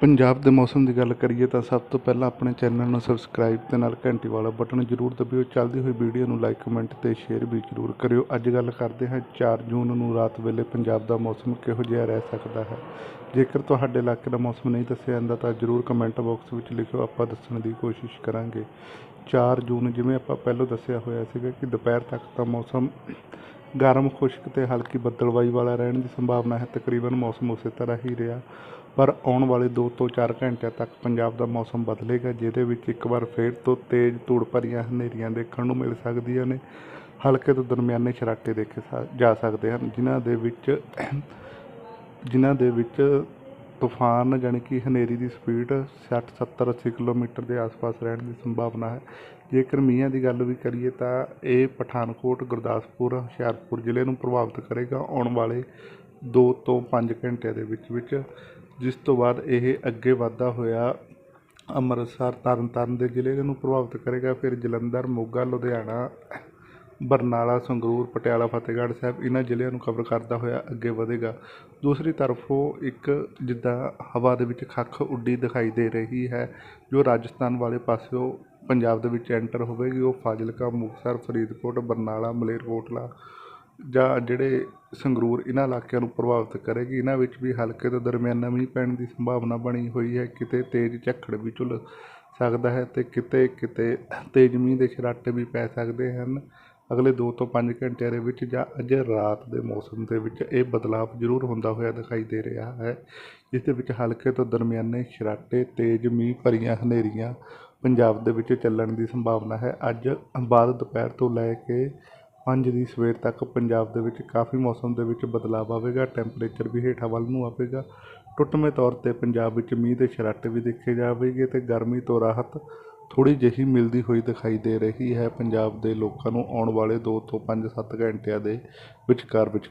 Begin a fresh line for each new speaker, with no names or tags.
ਪੰਜਾਬ ਦੇ ਮੌਸਮ ਦੀ ਗੱਲ ਕਰੀਏ ਤਾਂ ਸਭ ਤੋਂ ਪਹਿਲਾਂ ਆਪਣੇ ਚੈਨਲ ਨੂੰ ਸਬਸਕ੍ਰਾਈਬ ਤੇ ਨਾਲ ਘੰਟੀ ਵਾਲਾ ਬਟਨ ਜ਼ਰੂਰ ਦਬਿਓ। ਚੱਲਦੀ ਹੋਈ ਵੀਡੀਓ ਨੂੰ ਲਾਈਕ ਕਮੈਂਟ ਤੇ ਸ਼ੇਅਰ ਵੀ ਜ਼ਰੂਰ ਕਰਿਓ। ਅੱਜ ਗੱਲ ਕਰਦੇ ਹਾਂ 4 ਜੂਨ ਨੂੰ ਰਾਤ ਵੇਲੇ ਪੰਜਾਬ ਦਾ ਮੌਸਮ ਕਿਹੋ ਜਿਹਾ ਰਹਿ ਸਕਦਾ ਹੈ। ਜੇਕਰ ਤੁਹਾਡੇ ਇਲਾਕੇ ਦਾ ਮੌਸਮ ਨਹੀਂ ਦੱਸਿਆ ਜਾਂਦਾ ਤਾਂ ਜ਼ਰੂਰ ਕਮੈਂਟ ਬਾਕਸ ਵਿੱਚ ਲਿਖਿਓ। ਆਪਾਂ ਦੱਸਣ ਦੀ ਕੋਸ਼ਿਸ਼ ਕਰਾਂਗੇ। 4 ਜੂਨ ਜਿਵੇਂ ਆਪਾਂ ਪਹਿਲਾਂ ਦੱਸਿਆ ਹੋਇਆ ਸੀਗਾ ਕਿ ਦੁਪਹਿਰ ਤੱਕ ਤਾਂ ਮੌਸਮ ਗਰਮ ਖੁਸ਼ਕ ਤੇ ਹਲਕੀ ਬੱਦਲਵਾਈ ਵਾਲਾ ਰਹਿਣ ਦੀ ਸੰਭਾਵਨਾ ਹੈ, ਤਕਰੀਬਨ ਮੌਸਮ ਉਸੇ ਤਰ੍ਹਾਂ ਹੀ ਰਿਹਾ। ਪਰ ਆਉਣ ਵਾਲੇ 2 ਤੋਂ 4 ਘੰਟਿਆਂ ਤੱਕ ਪੰਜਾਬ ਦਾ ਮੌਸਮ ਬਦਲੇਗਾ, ਜਿਹਦੇ ਵਿੱਚ ਇੱਕ ਵਾਰ ਫੇਰ ਤੋਂ ਤੇਜ਼ ਧੂੜ ਭਰੀਆਂ ਹਨੇਰੀਆਂ ਦੇਖਣ ਨੂੰ ਮਿਲ ਸਕਦੀਆਂ ਨੇ। ਹਲਕੇ ਤੋਂ ਦਰਮਿਆਨੇ ਛਰਾਟੇ ਦੇਖੇ ਸਾ- ਜਾ ਸਕਦੇ ਹਨ, ਜਿਨ੍ਹਾਂ ਦੇ ਵਿੱਚ, ਜਿਨ੍ਹਾਂ ਦੇ ਵਿੱਚ ਤੂਫਾਨ ਜਾਣੀ ਕਿ ਹਨੇਰੀ ਦੀ ਸਪੀਡ 60 70 80 ਕਿਲੋਮੀਟਰ ਦੇ ਆਸ-ਪਾਸ ਰਹਿਣ ਦੀ ਸੰਭਾਵਨਾ ਹੈ। ਜੇਕਰ ਮੀਂਹਾਂ ਦੀ ਗੱਲ ਵੀ ਕਰੀਏ ਤਾਂ ਇਹ ਪਠਾਨਕੋਟ, ਗੁਰਦਾਸਪੁਰ, ਹੁਸ਼ਿਆਰਪੁਰ ਜ਼ਿਲ੍ਹੇ ਨੂੰ ਪ੍ਰਭਾਵਿਤ ਕਰੇਗਾ ਆਉਣ ਵਾਲੇ 2 ਤੋਂ 5 ਘੰਟਿਆਂ ਦੇ ਵਿੱਚ ਵਿੱਚ, ਜਿਸ ਤੋਂ ਬਾਅਦ ਇਹ ਅੱਗੇ ਵਧਦਾ ਹੋਇਆ ਅੰਮ੍ਰਿਤਸਰ, ਤਰਨਤਾਰਨ ਦੇ ਜ਼ਿਲ੍ਹੇ ਨੂੰ ਪ੍ਰਭਾਵਿਤ ਕਰੇਗਾ। ਫਿਰ ਜਲੰਧਰ, ਮੋਗਾ, ਲੁਧਿਆਣਾ ਬਰਨਾਲਾ, ਸੰਗਰੂਰ, ਪਟਿਆਲਾ, ਫਤਿਹਗੜ੍ਹ ਸਾਹਿਬ ਇਹਨਾਂ ਜ਼ਿਲ੍ਹਿਆਂ ਨੂੰ ਕਵਰ ਕਰਦਾ ਹੋਇਆ ਅੱਗੇ ਵਧੇਗਾ। ਦੂਸਰੀ ਤਰਫੋਂ ਇੱਕ ਜਿੱਦਾਂ ਹਵਾ ਦੇ ਵਿੱਚ ਖੱਖ ਉੱਡੀ ਦਿਖਾਈ ਦੇ ਰਹੀ ਹੈ, ਜੋ ਰਾਜਸਥਾਨ ਵਾਲੇ ਪਾਸਿਓਂ ਪੰਜਾਬ ਦੇ ਵਿੱਚ ਐਂਟਰ ਹੋਵੇਗੀ। ਉਹ ਫਾਜ਼ਿਲਕਾ, ਮੁਕਤਸਰ, ਫਰੀਦਕੋਟ, ਬਰਨਾਲਾ, ਮਲੇਰਕੋਟਲਾ ਜਾਂ ਜਿਹੜੇ ਸੰਗਰੂਰ ਇਹਨਾਂ ਇਲਾਕਿਆਂ ਨੂੰ ਪ੍ਰਭਾਵਿਤ ਕਰੇਗੀ। ਇਹਨਾਂ ਵਿੱਚ ਵੀ ਹਲਕੇ ਤੋਂ ਦਰਮਿਆਨਾ ਮੀਂਹ ਪੈਣ ਦੀ ਸੰਭਾਵਨਾ ਬਣੀ ਹੋਈ ਹੈ। ਕਿਤੇ ਤੇਜ਼ ਝੱਖੜ ਵੀ ਝੁੱਲ ਸਕਦਾ ਹੈ ਤੇ ਕਿਤੇ ਕਿਤੇ ਤੇਜ਼ ਮੀਂਹ ਦੇ ਛਰਾਟੇ ਵੀ ਪੈ ਸਕਦੇ ਹਨ। ਅਗਲੇ 2 ਤੋਂ 5 ਘੰਟਿਆਂ ਦੇ ਵਿੱਚ ਜਾਂ ਅੱਜ ਰਾਤ ਦੇ ਮੌਸਮ ਦੇ ਵਿੱਚ ਇਹ ਬਦਲਾਅ ਜ਼ਰੂਰ ਹੁੰਦਾ ਹੋਇਆ ਦਿਖਾਈ ਦੇ ਰਿਹਾ ਹੈ, ਜਿਸ ਦੇ ਵਿੱਚ ਹਲਕੇ ਤੋਂ ਦਰਮਿਆਨੇ ਛਰਾਟੇ ਤੇਜ਼ ਮੀਂਹ, ਭਰੀਆਂ ਹਨੇਰੀਆਂ ਪੰਜਾਬ ਦੇ ਵਿੱਚ ਚੱਲਣ ਦੀ ਸੰਭਾਵਨਾ ਹੈ। ਅੱਜ ਬਾਅਦ ਦੁਪਹਿਰ ਤੋਂ ਲੈ ਕੇ 5 ਦੀ ਸਵੇਰ ਤੱਕ ਪੰਜਾਬ ਦੇ ਵਿੱਚ ਕਾਫੀ ਮੌਸਮ ਦੇ ਵਿੱਚ ਬਦਲਾਅ ਆਵੇਗਾ, ਟੈਂਪਰੇਚਰ ਵੀ ਹੇਠਾਂ ਵੱਲ ਨੂੰ ਆਵੇਗਾ ਟੁੱਟਵੇਂ ਤੌਰ ਤੇ ਪੰਜਾਬ ਵਿੱਚ ਮੀਂਹ ਦੇ ਛਰਾਟੇ ਵੀ ਦੇਖੇ ਜਾਵੇਗੇ ਤੇ ਗਰਮੀ ਤੋਂ ਰਾਹਤ ਥੋੜ੍ਹੀ ਜਿਹੀ ਮਿਲਦੀ ਹੋਈ ਦਿਖਾਈ ਦੇ ਰਹੀ ਹੈ। ਪੰਜਾਬ ਦੇ ਲੋਕਾਂ ਨੂੰ ਆਉਣ ਵਾਲੇ ਦੋ ਤੋਂ 5 7 ਘੰਟਿਆਂ ਦੇ ਵਿਚਕਾਰ ਵਿਚਕਾਰ